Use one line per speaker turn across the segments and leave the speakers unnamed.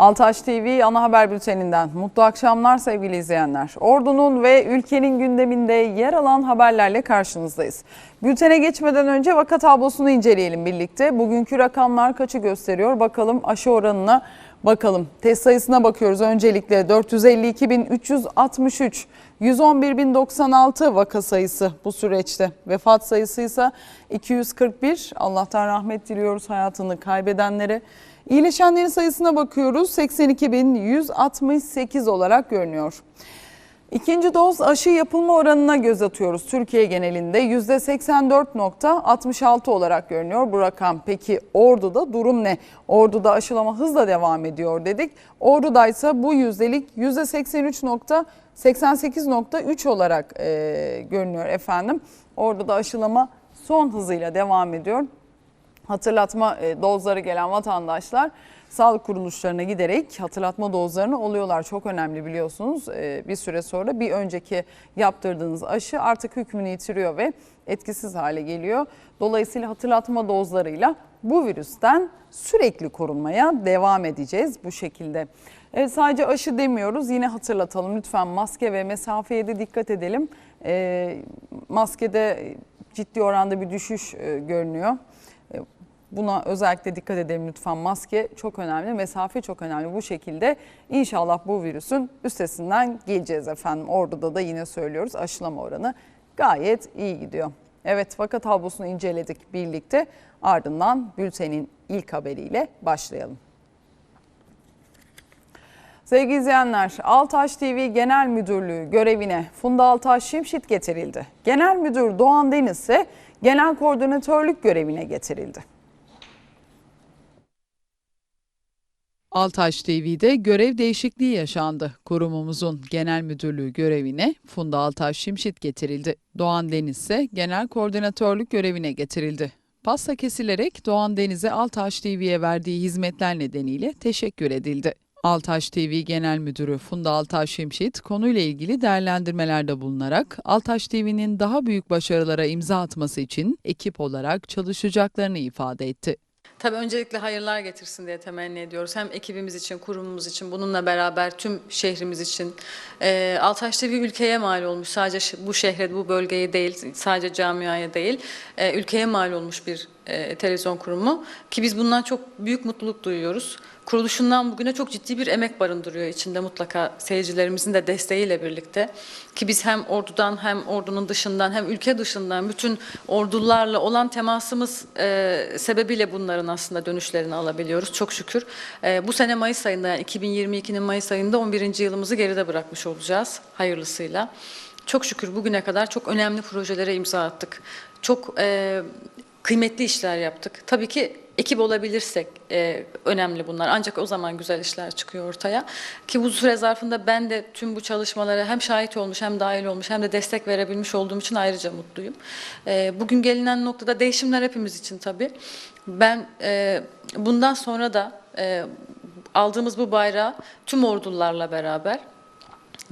Altaş TV ana haber bülteninden mutlu akşamlar sevgili izleyenler. Ordunun ve ülkenin gündeminde yer alan haberlerle karşınızdayız. Bültene geçmeden önce vaka tablosunu inceleyelim birlikte. Bugünkü rakamlar kaçı gösteriyor? Bakalım aşı oranına bakalım. Test sayısına bakıyoruz öncelikle 452.363, 111.096 vaka sayısı bu süreçte. Vefat sayısı ise 241. Allah'tan rahmet diliyoruz hayatını kaybedenlere. İyileşenlerin sayısına bakıyoruz 82.168 olarak görünüyor. İkinci doz aşı yapılma oranına göz atıyoruz. Türkiye genelinde %84.66 olarak görünüyor bu rakam. Peki Ordu'da durum ne? Ordu'da aşılama hızla devam ediyor dedik. Ordu'da ise bu yüzdelik %83.88.3 olarak e, görünüyor efendim. Ordu'da aşılama son hızıyla devam ediyor hatırlatma e, dozları gelen vatandaşlar sağlık kuruluşlarına giderek hatırlatma dozlarını oluyorlar. Çok önemli biliyorsunuz. E, Bir süre sonra bir önceki yaptırdığınız aşı artık hükmünü yitiriyor ve etkisiz hale geliyor. Dolayısıyla hatırlatma dozlarıyla bu virüsten sürekli korunmaya devam edeceğiz bu şekilde. Evet, sadece aşı demiyoruz yine hatırlatalım lütfen maske ve mesafeye de dikkat edelim. E, maskede ciddi oranda bir düşüş e, görünüyor. Buna özellikle dikkat edelim lütfen. Maske çok önemli, mesafe çok önemli. Bu şekilde inşallah bu virüsün üstesinden geleceğiz efendim. Ordu'da da yine söylüyoruz aşılama oranı gayet iyi gidiyor. Evet vaka tablosunu inceledik birlikte. Ardından bültenin ilk haberiyle başlayalım. Sevgili izleyenler, Altaş TV Genel Müdürlüğü görevine Funda Altaş Şimşit getirildi. Genel Müdür Doğan Deniz ise Genel Koordinatörlük görevine getirildi.
Altaş TV'de görev değişikliği yaşandı. Kurumumuzun genel müdürlüğü görevine Funda Altaş Şimşit getirildi. Doğan Deniz ise genel koordinatörlük görevine getirildi. Pasta kesilerek Doğan Deniz'e Altaş TV'ye verdiği hizmetler nedeniyle teşekkür edildi. Altaş TV Genel Müdürü Funda Altaş Şimşit konuyla ilgili değerlendirmelerde bulunarak Altaş TV'nin daha büyük başarılara imza atması için ekip olarak çalışacaklarını ifade etti.
Tabii öncelikle hayırlar getirsin diye temenni ediyoruz. Hem ekibimiz için, kurumumuz için, bununla beraber tüm şehrimiz için. Ee, Altaş TV ülkeye mal olmuş. Sadece bu şehre, bu bölgeye değil, sadece camiaya değil, e, ülkeye mal olmuş bir e, televizyon kurumu. Ki biz bundan çok büyük mutluluk duyuyoruz. Kuruluşundan bugüne çok ciddi bir emek barındırıyor içinde mutlaka seyircilerimizin de desteğiyle birlikte. Ki biz hem ordudan hem ordunun dışından hem ülke dışından bütün ordularla olan temasımız e, sebebiyle bunların aslında dönüşlerini alabiliyoruz çok şükür. E, bu sene Mayıs ayında yani 2022'nin Mayıs ayında 11. yılımızı geride bırakmış olacağız hayırlısıyla. Çok şükür bugüne kadar çok önemli projelere imza attık. Çok e, kıymetli işler yaptık. Tabii ki ekip olabilirsek e, önemli bunlar. Ancak o zaman güzel işler çıkıyor ortaya. Ki bu süre zarfında ben de tüm bu çalışmalara hem şahit olmuş hem dahil olmuş hem de destek verebilmiş olduğum için ayrıca mutluyum. E, bugün gelinen noktada değişimler hepimiz için tabii. Ben e, bundan sonra da e, aldığımız bu bayrağı tüm ordularla beraber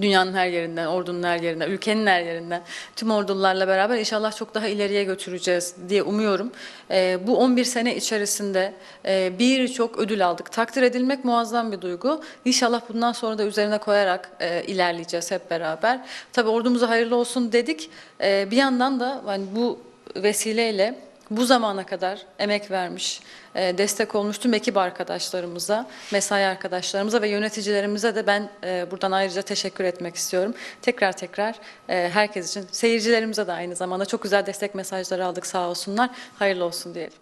dünyanın her yerinden, ordunun her yerinden, ülkenin her yerinden tüm ordularla beraber inşallah çok daha ileriye götüreceğiz diye umuyorum. Ee, bu 11 sene içerisinde e, birçok ödül aldık. Takdir edilmek muazzam bir duygu. İnşallah bundan sonra da üzerine koyarak e, ilerleyeceğiz hep beraber. Tabii ordumuza hayırlı olsun dedik. E, bir yandan da yani bu vesileyle bu zamana kadar emek vermiş, e, destek olmuş tüm ekip arkadaşlarımıza, mesai arkadaşlarımıza ve yöneticilerimize de ben e, buradan ayrıca teşekkür etmek istiyorum. Tekrar tekrar e, herkes için, seyircilerimize de aynı zamanda çok güzel destek mesajları aldık sağ olsunlar. Hayırlı olsun diyelim.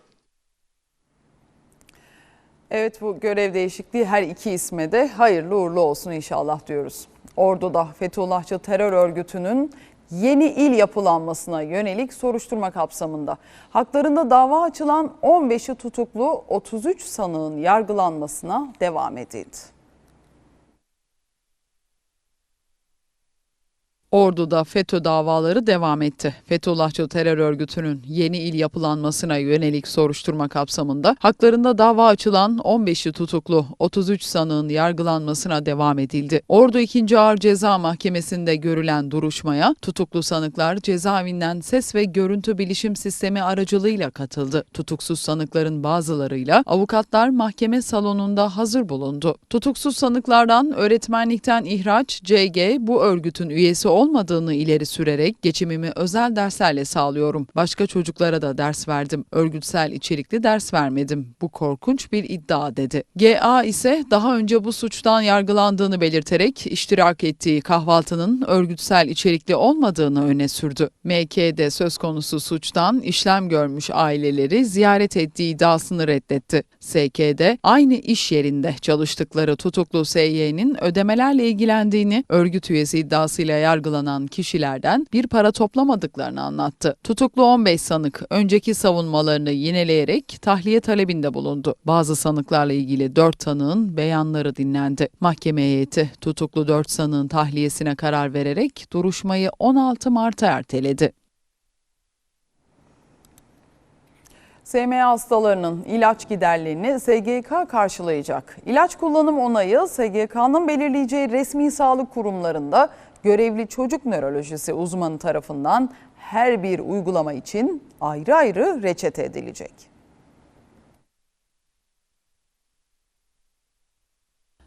Evet bu görev değişikliği her iki isme de hayırlı uğurlu olsun inşallah diyoruz. Ordu'da Fethullahçı terör örgütünün yeni il yapılanmasına yönelik soruşturma kapsamında haklarında dava açılan 15'i tutuklu 33 sanığın yargılanmasına devam edildi.
Ordu'da FETÖ davaları devam etti. Fethullahçı terör örgütünün yeni il yapılanmasına yönelik soruşturma kapsamında haklarında dava açılan 15'i tutuklu 33 sanığın yargılanmasına devam edildi. Ordu 2. Ağır Ceza Mahkemesi'nde görülen duruşmaya tutuklu sanıklar cezaevinden ses ve görüntü bilişim sistemi aracılığıyla katıldı. Tutuksuz sanıkların bazılarıyla avukatlar mahkeme salonunda hazır bulundu. Tutuksuz sanıklardan öğretmenlikten ihraç CG bu örgütün üyesi olmadığını ileri sürerek geçimimi özel derslerle sağlıyorum. Başka çocuklara da ders verdim. Örgütsel içerikli ders vermedim. Bu korkunç bir iddia dedi. GA ise daha önce bu suçtan yargılandığını belirterek iştirak ettiği kahvaltının örgütsel içerikli olmadığını öne sürdü. MK'de söz konusu suçtan işlem görmüş aileleri ziyaret ettiği iddiasını reddetti. SK'de aynı iş yerinde çalıştıkları tutuklu SY'nin ödemelerle ilgilendiğini, örgüt üyesi iddiasıyla yargılanan kişilerden bir para toplamadıklarını anlattı. Tutuklu 15 sanık önceki savunmalarını yineleyerek tahliye talebinde bulundu. Bazı sanıklarla ilgili 4 tanığın beyanları dinlendi. Mahkeme heyeti tutuklu 4 sanığın tahliyesine karar vererek duruşmayı 16 Mart'a erteledi.
SMA hastalarının ilaç giderlerini SGK karşılayacak. İlaç kullanım onayı SGK'nın belirleyeceği resmi sağlık kurumlarında görevli çocuk nörolojisi uzmanı tarafından her bir uygulama için ayrı ayrı reçete edilecek.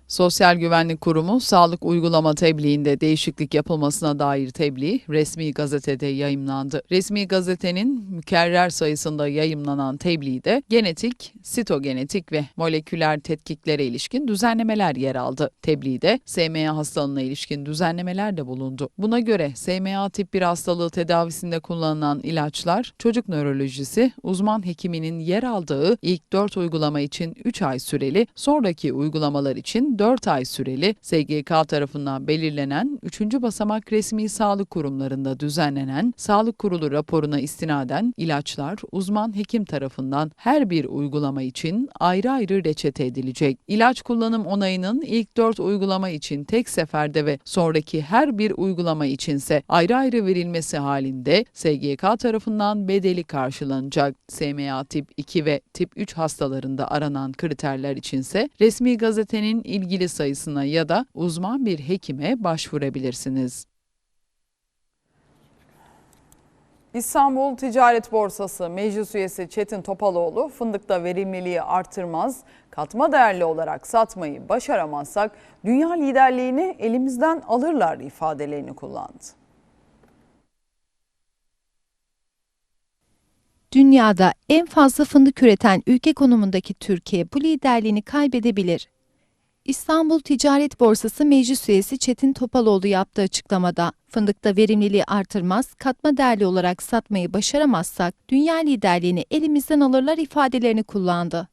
Sosyal Güvenlik Kurumu sağlık uygulama tebliğinde değişiklik yapılmasına dair tebliğ resmi gazetede yayımlandı. Resmi gazetenin mükerrer sayısında yayımlanan tebliğde genetik, sitogenetik ve moleküler tetkiklere ilişkin düzenlemeler yer aldı. Tebliğde SMA hastalığına ilişkin düzenlemeler de bulundu. Buna göre SMA tip 1 hastalığı tedavisinde kullanılan ilaçlar çocuk nörolojisi uzman hekiminin yer aldığı ilk 4 uygulama için 3 ay süreli, sonraki uygulamalar için 4 ay süreli SGK tarafından belirlenen 3. basamak resmi sağlık kurumlarında düzenlenen sağlık kurulu raporuna istinaden ilaçlar uzman hekim tarafından her bir uygulama için ayrı ayrı reçete edilecek. İlaç kullanım onayının ilk 4 uygulama için tek seferde ve sonraki her bir uygulama içinse ayrı ayrı verilmesi halinde SGK tarafından bedeli karşılanacak. SMA tip 2 ve tip 3 hastalarında aranan kriterler içinse resmi gazetenin ilgili sayısına ya da uzman bir hekime başvurabilirsiniz.
İstanbul Ticaret Borsası Meclis Üyesi Çetin Topaloğlu fındıkta verimliliği artırmaz, katma değerli olarak satmayı başaramazsak dünya liderliğini elimizden alırlar ifadelerini kullandı.
Dünyada en fazla fındık üreten ülke konumundaki Türkiye bu liderliğini kaybedebilir. İstanbul Ticaret Borsası Meclis Üyesi Çetin Topaloğlu yaptığı açıklamada, fındıkta verimliliği artırmaz, katma değerli olarak satmayı başaramazsak dünya liderliğini elimizden alırlar ifadelerini kullandı.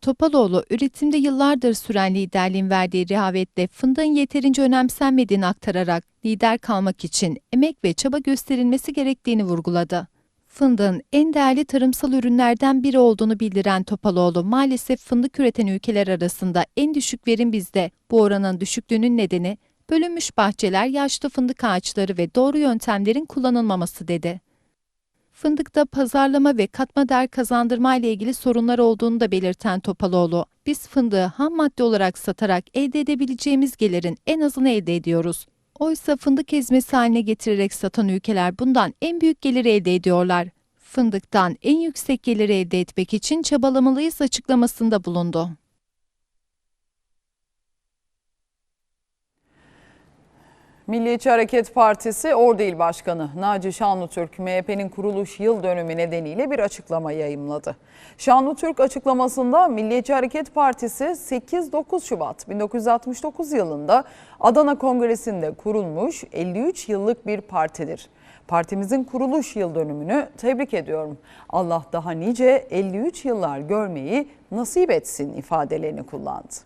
Topaloğlu, üretimde yıllardır süren liderliğin verdiği rehavetle fındığın yeterince önemsenmediğini aktararak lider kalmak için emek ve çaba gösterilmesi gerektiğini vurguladı. Fındığın en değerli tarımsal ürünlerden biri olduğunu bildiren Topaloğlu, maalesef fındık üreten ülkeler arasında en düşük verim bizde. Bu oranın düşüklüğünün nedeni bölünmüş bahçeler, yaşlı fındık ağaçları ve doğru yöntemlerin kullanılmaması dedi. Fındıkta pazarlama ve katma değer kazandırma ile ilgili sorunlar olduğunu da belirten Topaloğlu, biz fındığı ham madde olarak satarak elde edebileceğimiz gelirin en azını elde ediyoruz. Oysa fındık ezmesi haline getirerek satan ülkeler bundan en büyük gelir elde ediyorlar. Fındıktan en yüksek geliri elde etmek için çabalamalıyız açıklamasında bulundu.
Milliyetçi Hareket Partisi Ordu İl Başkanı Naci Şanlıtürk MHP'nin kuruluş yıl dönümü nedeniyle bir açıklama yayımladı. Şanlıtürk açıklamasında Milliyetçi Hareket Partisi 8-9 Şubat 1969 yılında Adana Kongresi'nde kurulmuş 53 yıllık bir partidir. Partimizin kuruluş yıl dönümünü tebrik ediyorum. Allah daha nice 53 yıllar görmeyi nasip etsin ifadelerini kullandı.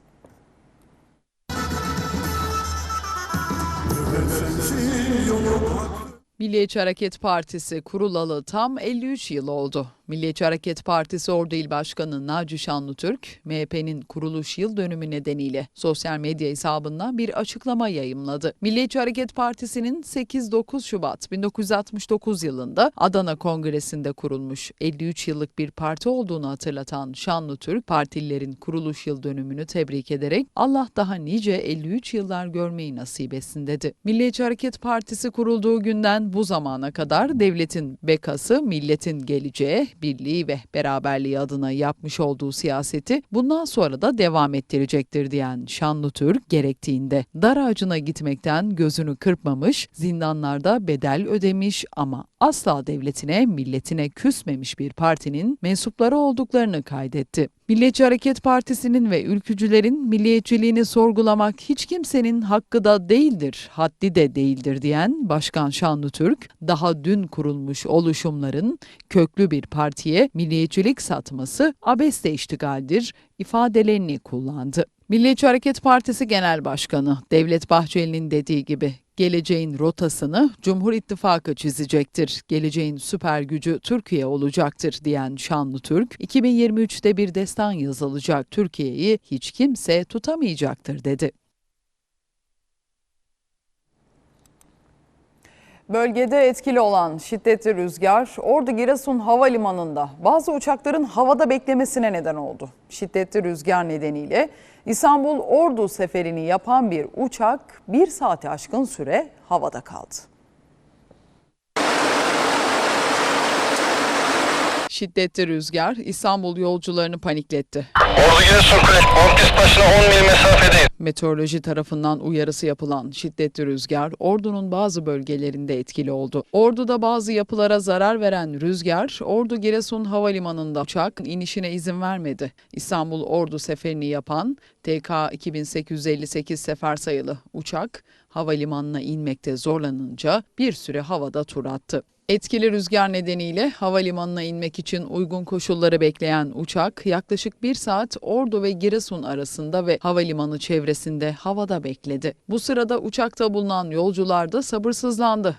Milliyetçi Hareket Partisi kurulalı tam 53 yıl oldu. Milliyetçi Hareket Partisi Ordu İl Başkanı Naci Şanlıtürk, MHP'nin kuruluş yıl dönümü nedeniyle sosyal medya hesabından bir açıklama yayımladı. Milliyetçi Hareket Partisi'nin 8-9 Şubat 1969 yılında Adana Kongresi'nde kurulmuş 53 yıllık bir parti olduğunu hatırlatan Şanlıtürk, partililerin kuruluş yıl dönümünü tebrik ederek Allah daha nice 53 yıllar görmeyi nasip etsin dedi. Milliyetçi Hareket Partisi kurulduğu günden bu zamana kadar devletin bekası, milletin geleceği, birliği ve beraberliği adına yapmış olduğu siyaseti bundan sonra da devam ettirecektir diyen Şanlı Türk gerektiğinde. Dar ağacına gitmekten gözünü kırpmamış, zindanlarda bedel ödemiş ama asla devletine, milletine küsmemiş bir partinin mensupları olduklarını kaydetti. Milliyetçi Hareket Partisi'nin ve ülkücülerin milliyetçiliğini sorgulamak hiç kimsenin hakkı da değildir, haddi de değildir diyen Başkan Şanlı Türk, daha dün kurulmuş oluşumların köklü bir partiye milliyetçilik satması abeste iştigaldir ifadelerini kullandı. Milliyetçi Hareket Partisi Genel Başkanı Devlet Bahçeli'nin dediği gibi geleceğin rotasını Cumhur İttifakı çizecektir. Geleceğin süper gücü Türkiye olacaktır diyen Şanlı Türk, 2023'te bir destan yazılacak Türkiye'yi hiç kimse tutamayacaktır dedi.
Bölgede etkili olan şiddetli rüzgar Ordu Giresun Havalimanı'nda bazı uçakların havada beklemesine neden oldu. Şiddetli rüzgar nedeniyle İstanbul Ordu seferini yapan bir uçak bir saate aşkın süre havada kaldı.
Şiddetli rüzgar İstanbul yolcularını panikletti.
Ordu Giresun Kule, 10 pist başına 10 mil mesafedeyiz.
Meteoroloji tarafından uyarısı yapılan şiddetli rüzgar Ordu'nun bazı bölgelerinde etkili oldu. Ordu'da bazı yapılara zarar veren rüzgar Ordu Giresun Havalimanı'nda uçak inişine izin vermedi. İstanbul Ordu seferini yapan TK 2858 sefer sayılı uçak havalimanına inmekte zorlanınca bir süre havada tur attı. Etkili rüzgar nedeniyle havalimanına inmek için uygun koşulları bekleyen uçak yaklaşık bir saat Ordu ve Giresun arasında ve havalimanı çevresinde havada bekledi. Bu sırada uçakta bulunan yolcular da sabırsızlandı.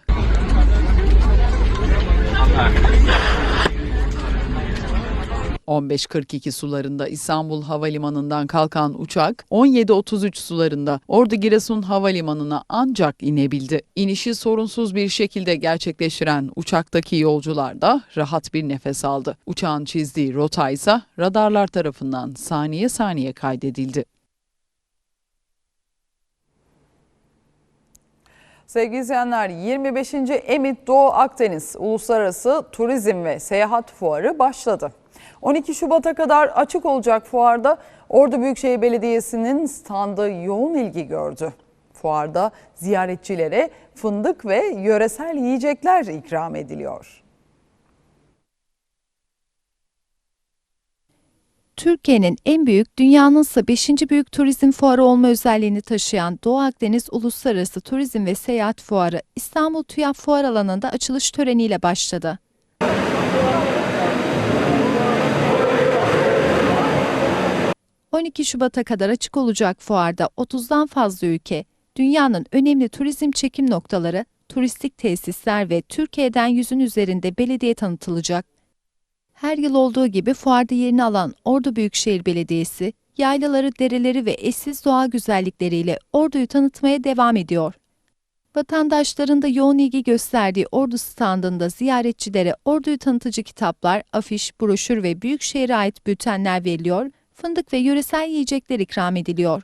...15.42 sularında İstanbul Havalimanı'ndan kalkan uçak 17.33 sularında Ordu Giresun Havalimanı'na ancak inebildi. İnişi sorunsuz bir şekilde gerçekleştiren uçaktaki yolcular da rahat bir nefes aldı. Uçağın çizdiği rota ise radarlar tarafından saniye saniye kaydedildi.
Sevgili izleyenler 25. Emit Doğu Akdeniz Uluslararası Turizm ve Seyahat Fuarı başladı. 12 Şubat'a kadar açık olacak fuarda Ordu Büyükşehir Belediyesi'nin standı yoğun ilgi gördü. Fuarda ziyaretçilere fındık ve yöresel yiyecekler ikram ediliyor.
Türkiye'nin en büyük, dünyanın ise 5. büyük turizm fuarı olma özelliğini taşıyan Doğu Akdeniz Uluslararası Turizm ve Seyahat Fuarı İstanbul TÜYAP Fuar Alanı'nda açılış töreniyle başladı. ...12 Şubat'a kadar açık olacak fuarda 30'dan fazla ülke, dünyanın önemli turizm çekim noktaları, turistik tesisler ve Türkiye'den yüzün üzerinde belediye tanıtılacak. Her yıl olduğu gibi fuarda yerini alan Ordu Büyükşehir Belediyesi, yaylaları, dereleri ve eşsiz doğa güzellikleriyle Ordu'yu tanıtmaya devam ediyor. Vatandaşların da yoğun ilgi gösterdiği Ordu standında ziyaretçilere Ordu'yu tanıtıcı kitaplar, afiş, broşür ve Büyükşehir'e ait bültenler veriliyor, fındık ve yöresel yiyecekler ikram ediliyor.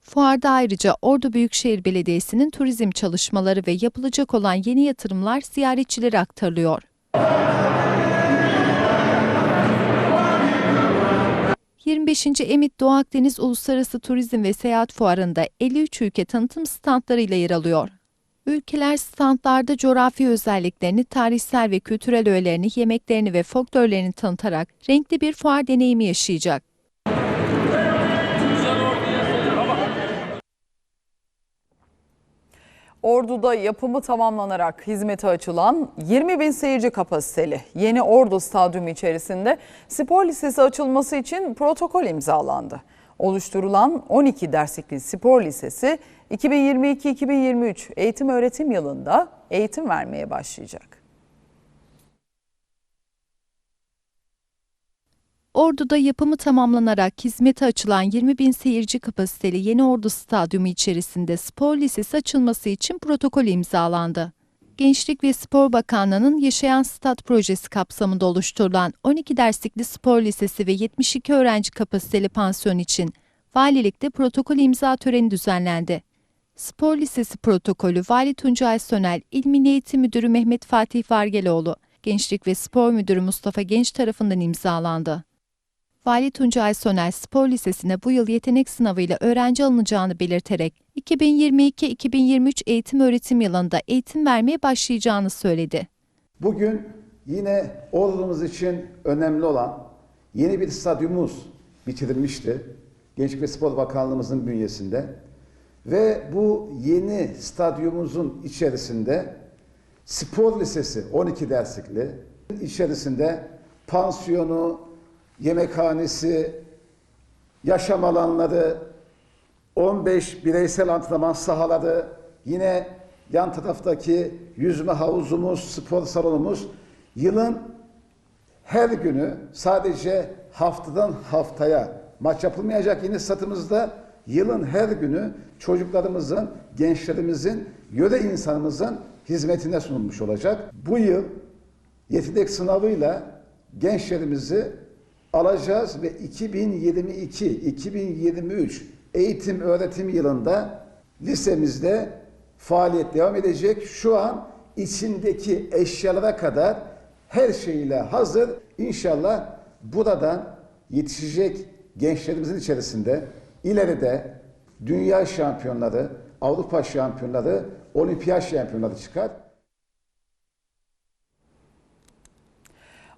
Fuarda ayrıca Ordu Büyükşehir Belediyesi'nin turizm çalışmaları ve yapılacak olan yeni yatırımlar ziyaretçilere aktarılıyor. ...25. Emit Doğu Akdeniz Uluslararası Turizm ve Seyahat Fuarı'nda 53 ülke tanıtım standlarıyla yer alıyor. Ülkeler standlarda coğrafi özelliklerini, tarihsel ve kültürel öğelerini, yemeklerini ve folklorlerini tanıtarak renkli bir fuar deneyimi yaşayacak.
Ordu'da yapımı tamamlanarak hizmete açılan 20 bin seyirci kapasiteli yeni Ordu Stadyumu içerisinde spor lisesi açılması için protokol imzalandı. Oluşturulan 12 derslikli spor lisesi 2022-2023 eğitim öğretim yılında eğitim vermeye başlayacak.
Ordu'da yapımı tamamlanarak hizmete açılan 20 bin seyirci kapasiteli Yeni Ordu Stadyumu içerisinde spor lisesi açılması için protokol imzalandı. Gençlik ve Spor Bakanlığı'nın Yaşayan Stat projesi kapsamında oluşturulan 12 derslikli spor lisesi ve 72 öğrenci kapasiteli pansiyon için valilikte protokol imza töreni düzenlendi. Spor Lisesi protokolü Vali Tuncay Sönel, İl Milli Eğitim Müdürü Mehmet Fatih Vargeloğlu, Gençlik ve Spor Müdürü Mustafa Genç tarafından imzalandı. Vali Tuncay Sönel Spor Lisesi'ne bu yıl yetenek sınavıyla öğrenci alınacağını belirterek 2022-2023 eğitim öğretim yılında eğitim vermeye başlayacağını söyledi.
Bugün yine ordumuz için önemli olan yeni bir stadyumumuz bitirilmişti. Gençlik ve Spor Bakanlığımızın bünyesinde. Ve bu yeni stadyumumuzun içerisinde spor lisesi 12 derslikli içerisinde pansiyonu, yemekhanesi, yaşam alanları, 15 bireysel antrenman sahaları, yine yan taraftaki yüzme havuzumuz, spor salonumuz yılın her günü sadece haftadan haftaya maç yapılmayacak yeni statımızda yılın her günü çocuklarımızın, gençlerimizin, yöre insanımızın hizmetine sunulmuş olacak. Bu yıl yetenek sınavıyla gençlerimizi alacağız ve 2022-2023 eğitim öğretim yılında lisemizde faaliyet devam edecek. Şu an içindeki eşyalara kadar her şeyle hazır. İnşallah buradan yetişecek gençlerimizin içerisinde ileride dünya şampiyonları, Avrupa şampiyonları, olimpiyat şampiyonları çıkar.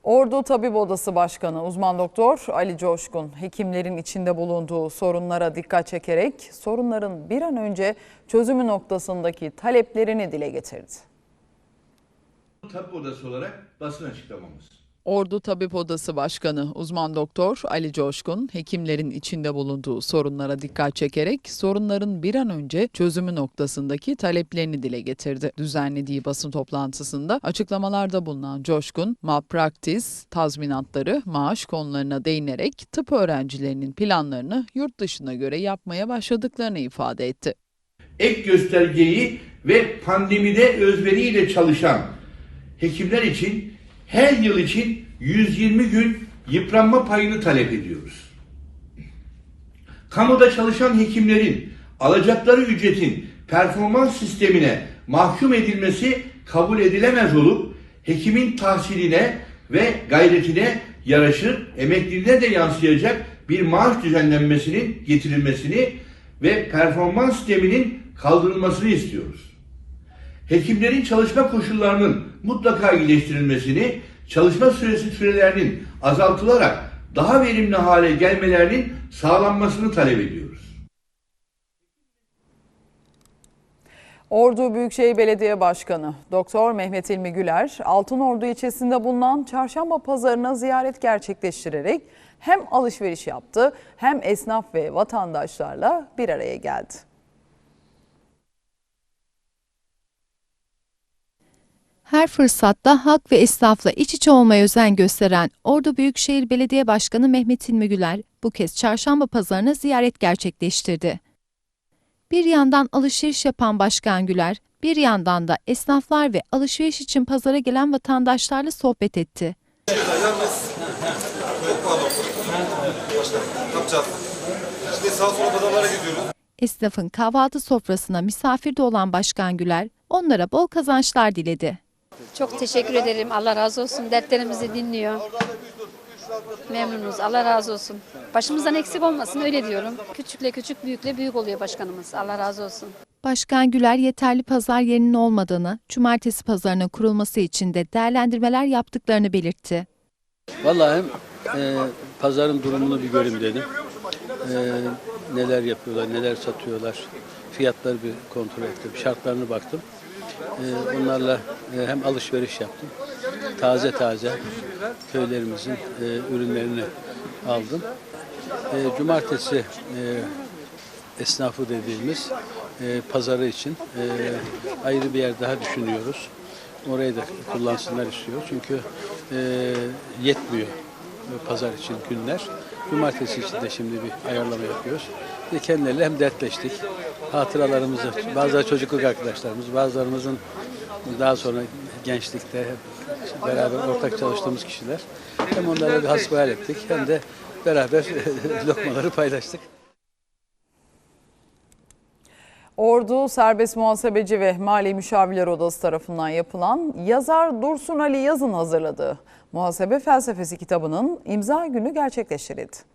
Ordu Tabip Odası Başkanı uzman doktor Ali Coşkun hekimlerin içinde bulunduğu sorunlara dikkat çekerek sorunların bir an önce çözümü noktasındaki taleplerini dile getirdi.
Tabip Odası olarak basın açıklamamız.
Ordu Tabip Odası Başkanı uzman doktor Ali Coşkun, hekimlerin içinde bulunduğu sorunlara dikkat çekerek sorunların bir an önce çözümü noktasındaki taleplerini dile getirdi. Düzenlediği basın toplantısında açıklamalarda bulunan Coşkun, malpraktis, tazminatları, maaş konularına değinerek tıp öğrencilerinin planlarını yurt dışına göre yapmaya başladıklarını ifade etti.
Ek göstergeyi ve pandemide özveriyle çalışan hekimler için her yıl için 120 gün yıpranma payını talep ediyoruz. Kamuda çalışan hekimlerin alacakları ücretin performans sistemine mahkum edilmesi kabul edilemez olup hekimin tahsiline ve gayretine yaraşır, emekliliğine de yansıyacak bir maaş düzenlenmesinin getirilmesini ve performans sisteminin kaldırılmasını istiyoruz. Hekimlerin çalışma koşullarının mutlaka iyileştirilmesini, çalışma süresi sürelerinin azaltılarak daha verimli hale gelmelerinin sağlanmasını talep ediyoruz.
Ordu Büyükşehir Belediye Başkanı Doktor Mehmet İlmi Güler, Altınordu ilçesinde bulunan çarşamba pazarına ziyaret gerçekleştirerek hem alışveriş yaptı hem esnaf ve vatandaşlarla bir araya geldi.
Her fırsatta halk ve esnafla iç içe olmaya özen gösteren Ordu Büyükşehir Belediye Başkanı Mehmet İlmi bu kez çarşamba pazarına ziyaret gerçekleştirdi. Bir yandan alışveriş yapan Başkan Güler, bir yandan da esnaflar ve alışveriş için pazara gelen vatandaşlarla sohbet etti. Esnafın kahvaltı sofrasına misafir de olan Başkan Güler, onlara bol kazançlar diledi.
Çok teşekkür ederim. Allah razı olsun. Dertlerimizi dinliyor. Memnunuz. Allah razı olsun. Başımızdan eksik olmasın öyle diyorum. Küçükle küçük, büyükle büyük oluyor başkanımız. Allah razı olsun.
Başkan Güler yeterli pazar yerinin olmadığını, cumartesi pazarının kurulması için de değerlendirmeler yaptıklarını belirtti.
Vallahi hem e, pazarın durumunu bir göreyim dedim. E, neler yapıyorlar, neler satıyorlar. Fiyatları bir kontrol ettim, şartlarını baktım. E, onlarla e, hem alışveriş yaptım. Taze taze köylerimizin e, ürünlerini aldım. e, cumartesi e, esnafı dediğimiz e, pazarı için e, ayrı bir yer daha düşünüyoruz. Orayı da kullansınlar istiyoruz. Çünkü e, yetmiyor e, pazar için günler. Cumartesi için de şimdi bir ayarlama yapıyoruz. Ve kendileriyle hem dertleştik. Hatıralarımızı, bazıları çocukluk arkadaşlarımız, bazılarımızın daha sonra gençlikte hep beraber ortak çalıştığımız kişiler. Hem onlarla bir hasbihal ettik hem de beraber lokmaları paylaştık.
Ordu Serbest Muhasebeci ve Mali Müşavirler Odası tarafından yapılan yazar Dursun Ali Yaz'ın hazırladığı Muhasebe Felsefesi kitabının imza günü gerçekleştirildi.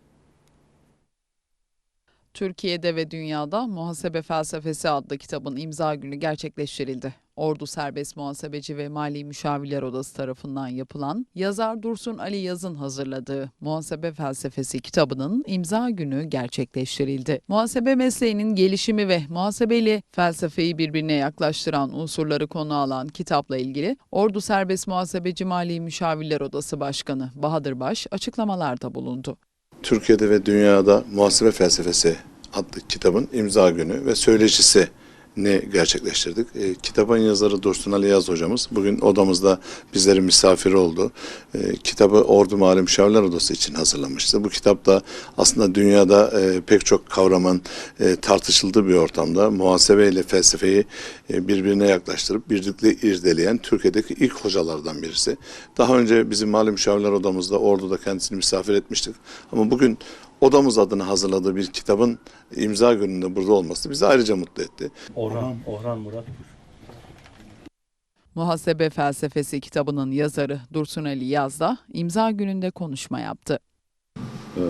Türkiye'de ve dünyada Muhasebe Felsefesi adlı kitabın imza günü gerçekleştirildi. Ordu Serbest Muhasebeci ve Mali Müşavirler Odası tarafından yapılan yazar Dursun Ali Yaz'ın hazırladığı Muhasebe Felsefesi kitabının imza günü gerçekleştirildi. Muhasebe mesleğinin gelişimi ve muhasebeli felsefeyi birbirine yaklaştıran unsurları konu alan kitapla ilgili Ordu Serbest Muhasebeci Mali Müşavirler Odası Başkanı Bahadır Baş açıklamalarda bulundu.
Türkiye'de ve dünyada muhasebe felsefesi adlı kitabın imza günü ve söyleşisi ne gerçekleştirdik. E, kitabın yazarı Dursun Ali Yaz hocamız bugün odamızda bizlerin misafiri oldu. E, kitabı Ordu Mali Müşavirler Odası için hazırlamıştı. Bu kitapta aslında dünyada e, pek çok kavramın e, tartışıldığı bir ortamda muhasebe ile felsefeyi e, birbirine yaklaştırıp birlikte irdeleyen Türkiye'deki ilk hocalardan birisi. Daha önce bizim Mali Müşavirler Odamızda Ordu'da kendisini misafir etmiştik. Ama bugün odamız adına hazırladığı bir kitabın imza gününde burada olması bizi ayrıca mutlu etti.
Orhan, Orhan Murat.
Muhasebe Felsefesi kitabının yazarı Dursun Ali Yaz da imza gününde konuşma yaptı.
Ee,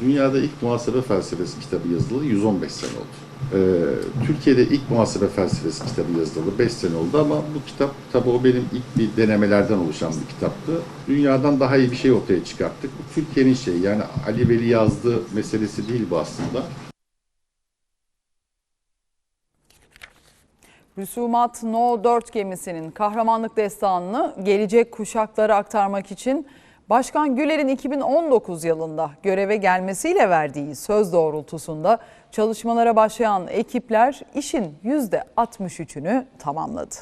Dünyada ilk muhasebe felsefesi kitabı yazılı 115 sene oldu. Ee, Türkiye'de ilk muhasebe felsefesi kitabı yazılı 5 sene oldu ama bu kitap tabii o benim ilk bir denemelerden oluşan bir kitaptı. Dünyadan daha iyi bir şey ortaya çıkarttık. Bu Türkiye'nin şeyi yani Ali Veli yazdığı meselesi değil bu aslında.
Rüsumat No 4 gemisinin kahramanlık destanını gelecek kuşaklara aktarmak için Başkan Güler'in 2019 yılında göreve gelmesiyle verdiği söz doğrultusunda çalışmalara başlayan ekipler işin %63'ünü tamamladı.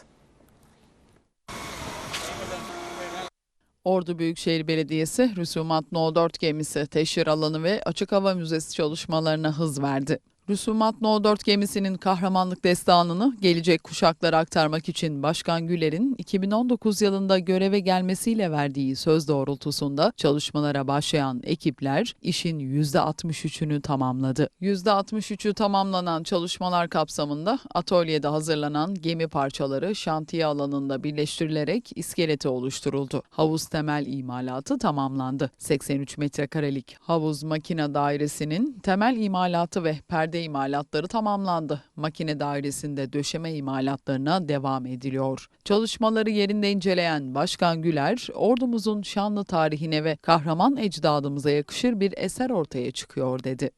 Ordu Büyükşehir Belediyesi Rüsumat No 4 gemisi teşhir alanı ve açık hava müzesi çalışmalarına hız verdi. Rüsumat No 4 gemisinin kahramanlık destanını gelecek kuşaklara aktarmak için Başkan Güler'in 2019 yılında göreve gelmesiyle verdiği söz doğrultusunda çalışmalara başlayan ekipler işin %63'ünü tamamladı. %63'ü tamamlanan çalışmalar kapsamında atölyede hazırlanan gemi parçaları şantiye alanında birleştirilerek iskeleti oluşturuldu. Havuz temel imalatı tamamlandı. 83 metrekarelik havuz makine dairesinin temel imalatı ve perde imalatları tamamlandı. Makine dairesinde döşeme imalatlarına devam ediliyor. Çalışmaları yerinde inceleyen Başkan Güler, ordumuzun şanlı tarihine ve kahraman ecdadımıza yakışır bir eser ortaya çıkıyor dedi.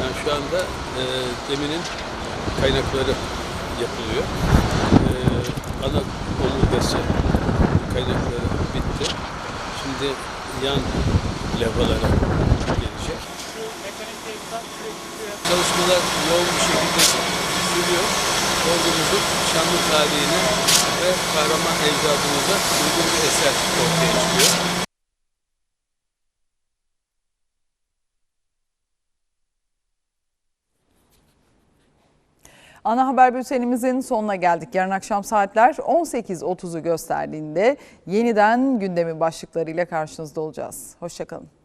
Yani şu anda e, geminin kaynakları yapılıyor. E, ana omurgası kaynakları bitti. Şimdi yan levhalara gelecek. Çalışmalar yoğun bir şekilde sürüyor. Ordumuzun şanlı tarihine ve kahraman ecdadımıza uygun bir eser ortaya çıkıyor.
Ana haber bültenimizin sonuna geldik. Yarın akşam saatler 18.30'u gösterdiğinde yeniden gündemin başlıklarıyla karşınızda olacağız. Hoşçakalın.